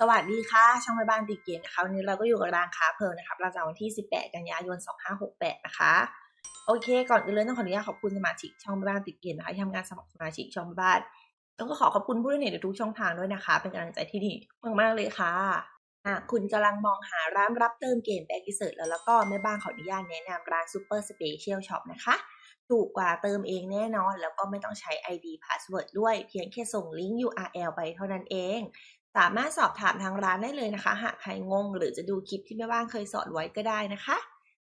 สวัสดีค่ะ ช่องแม่บ้านติเกมนะคะวันนี้เราก็อยู่กับร้านค้าเพลิงนะคะประจำวันที่ 18 กันยายน 2568 นะคะ โอเค ก่อนอื่นเลยต้องขออนุญาตขอบคุณสมาชิกช่องแม่บ้านติเกมนะคะที่ทำงานสมัครสมาชิกช่องแม่บ้านแล้วก็ขอขอบคุณผู้ดำเนินในทุกช่องทางด้วยนะคะ เป็นกำลังใจที่ดีมากๆเลยค่ะะคุณกำลังมองหาร้านรับเติมเกมแบ็กกิเซิร์แล้วแล้วก็แม่บ้านขออนุญาตแนะนำร้านซูเปอร์สเปเชียลช็อปนะคะ ถูกกว่าเติมเองแน่นอน แล้วก็ไม่ต้องใช้ ID Password ด้วยเพียงแค่ส่งลิงก์ URL ไปเท่านั้นเอง สามารถสอบถามทางร้านได้เลยนะคะ หากใครงงหรือจะดูคลิปที่แม่บ้านเคยสอนไว้ก็ได้นะคะ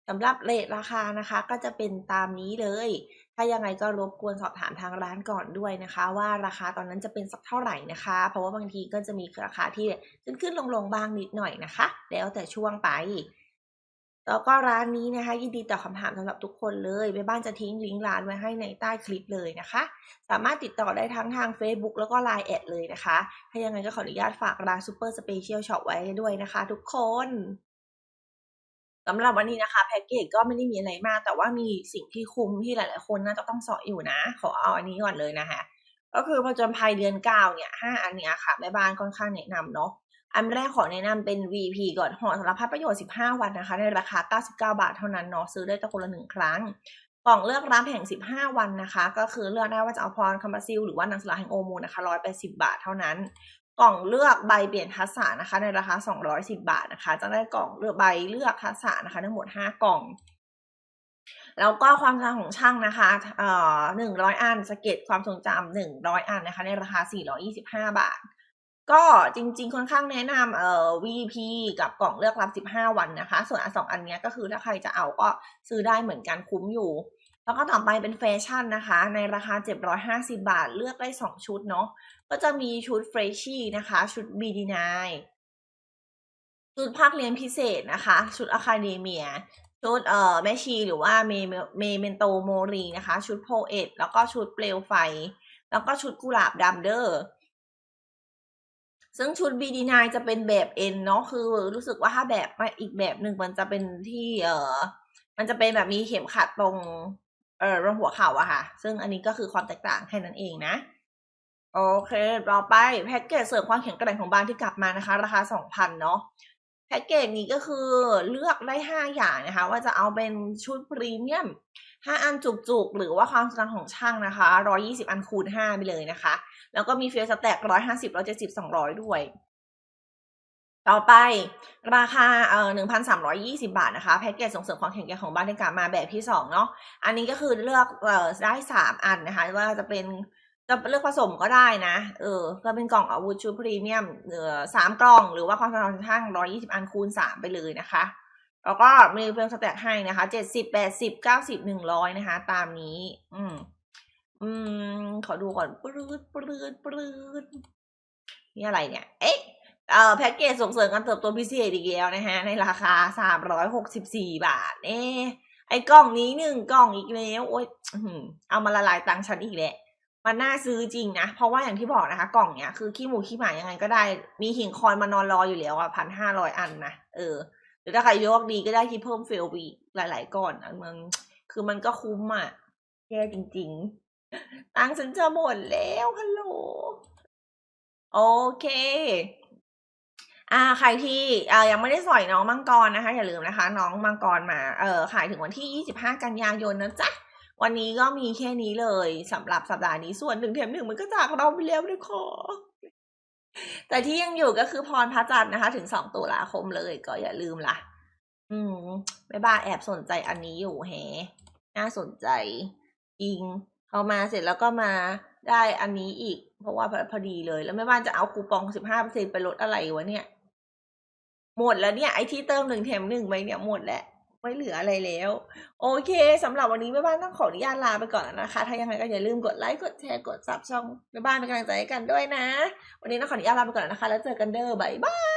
สำหรับเลทราคานะคะก็จะเป็นตามนี้เลย ถ้ายังไงก็รบกวนสอบถามทางร้านก่อนด้วยนะคะ ว่าราคาตอนนั้นจะเป็นสักเท่าไหร่นะคะ เพราะว่าบางทีก็จะมีราคาที่ขึ้นขึ้นลงลงบ้างนิดหน่อยนะคะ แล้วแต่ช่วงไป แล้วก็ร้านนี้นะคะ ยินดีตอบคำถามสำหรับทุกคนเลยแม่บ้านจะทิ้งลิงก์ร้านไว้ให้ในใต้คลิปเลยนะคะ สามารถติดต่อได้ทั้งทาง Facebook แล้วก็ Line แอดเลยนะคะ ถ้ายังไงก็ขออนุญาตฝากร้าน Super Special Shop ไว้ด้วยนะคะทุกคนสำหรับวันนี้นะคะแพ็กเกจก็ไม่ได้มีอะไรมาก แต่ว่ามีสิ่งที่คุ้มที่หลาย ๆ คนน่าจะต้องเสาะอยู่นะ ขอเอาอันนี้ก่อนเลยนะคะ ก็คือผจญภัยเดือนเก้าเนี่ยห้าอันเนี้ยค่ะแม่บ้านค่อนข้างแนะนำเนาะ อันแรกขอแนะนำเป็น VP ก่อนห่อสารพัดประโยชน์ 15 วันนะคะ ในราคา 99 บาทเท่านั้นเนาะซื้อได้ต่คนละหนึ่งครั้งกล่องเลือกรับแห่ง 15 วันนะคะ ก็คือเลือกได้ว่าจะเอาพรคัมบาซิลหรือว่านังสลาแห่งโอมูนะคะ180 บาทเท่านั้น กล่องเลือกใบเปลี่ยนทักษะนะคะ ในราคา 210 บาทนะคะ จะได้กล่องเลือกใบเลือกทักษะนะคะทั้งหมด 5 กล่องแล้วก็ความจำของช่างนะคะเอ่อ100 อันสเก็ตความทรงจำ100 อันนะคะ ในราคา 425 บาท ก็จริงๆ ค่อนข้างแนะนำเอ่อ VP กับกล่องเลือกรับ 15 วันนะคะ ส่วนอันสองอันนี้ก็คือถ้าใครจะเอาก็ซื้อได้เหมือนกันคุ้มอยู่ แล้วก็ต่อไปเป็นแฟชั่นนะคะ ในราคา 750 บาทเลือกได้ 2 ชุดเนาะก็จะมีชุดเฟรชชี่นะคะ ชุด BD9 ชุดภาคเรียนพิเศษนะคะ ชุดอะคาเดเมียชุดเอ่อแมชีหรือว่าเมเมเมนโตโมรีนะคะ ชุดโพเอตแล้วก็ชุดเปลวไฟ แล้วก็ชุดกุหลาบดำเดอร์ ซึ่งชุด BD9 จะเป็นแบบเอ็นเนาะคือรู้สึกว่าถ้าแบบอีกแบบหนึ่งมันจะเป็นที่เออมันจะเป็นแบบมีเข็มขัดตรงเออรงหัวเข่าอะค่ะ ซึ่งอันนี้ก็คือความแตกต่างแค่นั้นเองนะ โอเคต่อไปแพ็กเกจเสริมความแข็งแกร่งของบ้านที่กลับมานะคะ ราคา 2,000 เนาะแพ็กเกจนี้ก็คือเลือกได้ 5 อย่างนะคะ ว่าจะเอาเป็นชุดพรีเมียม 5 อันจุกๆ หรือว่าความสำคัญของช่างนะคะ 120 อันคูณ 5 ไปเลยนะคะ แล้วก็มีเฟลสแต็ก150 170 200 ด้วย ต่อไปราคาเอ่อ1,320 บาทนะคะ แพ็กเกจส่งเสริมความแข็งแกร่งของบ้านที่กลับมาแบบที่ 2 เนาะอันนี้ก็คือเลือกเอ่อได้ 3 อันนะคะ ว่าจะเป็นจะเลือกผสมก็ได้นะ เออ ก็เป็นกล่องอาวุธชุดพรีเมียมเอ่อสามกล่อง หรือว่าความสำคัญของช่าง120อันคูณ3ไปเลยนะคะ แล้วก็มีเฟลสแต็กให้นะคะ70 80 90 100นะคะ ตามนี้ อืม อืม ขอดูก่อนปรืดปรืดปรืดนี่อะไรเนี่ย เอ๊ะเอ่อแพ็กเกจส่งเสริมการเติบโตพิเศษอีกแล้วนะฮะ ในราคา364บสี่บาทเอ๊ไอ้กล่องนี้หนึ่งกล่องอีกแล้วโอ๊ยเอามาละลายตังค์ฉันอีกแหละมันน่าซื้อจริงนะ เพราะว่าอย่างที่บอกนะคะ กล่องเนี้ยคือขี้หมูขี้หมายังไงก็ได้ มีหิ่งคอยมานอนรออยู่แล้วอะพันห้าร้อยอันนะเออ รือถ้าใครโชคดีก็ได้ที่เพิ่มเฟลไปอีกหลาย ๆก้อนอะมันคือมันก็คุ้มอะแย่จริง ๆ ตังฉันจะหมดแล้วฮัลโหลโอเค อ่า ใครที่อ่ายังไม่ได้สอยน้องมังกรนะคะ อย่าลืมนะคะ น้องมังกรมา เอ่อขายถึงวันที่ 25 กันยายนนะจ๊ะวันนี้ก็มีแค่นี้เลยสำหรับสัปดาห์นี้ส่วนหนึ่งแถมหนึ่งมันก็จากเราไปแล้วด้วยขอ แต่ที่ยังอยู่ก็คือพรพระจันทร์นะคะ ถึง2ตุลาคมเลยก็อย่าลืมล่ะ อืมแม่บ้าแอบสนใจอันนี้อยู่แฮน่าสนใจจริงพอมาเสร็จแล้วก็มาได้อันนี้อีก เพราะว่าพอพอดีเลย แล้วแม่บ้านจะเอาคูปอง15%ไปลดอะไรวะเนี่ย หมดแล้วเนี่ยไอที่เติมหนึ่งแถมหนึ่งไปเนี่ยหมดแล้ว ไม่เหลืออะไรแล้ว โอเคสำหรับวันนี้แม่บ้านต้องขออนุญาตลาไปก่อนนะคะ ถ้ายังไงก็อย่าลืมกดไลค์กดแชร์กดซับช่องแม่บ้านเป็นกำลังใจให้กันด้วยนะ วันนี้ต้องขออนุญาตลาไปก่อนนะคะ แล้วเจอกันเด้อบ๊ายบาย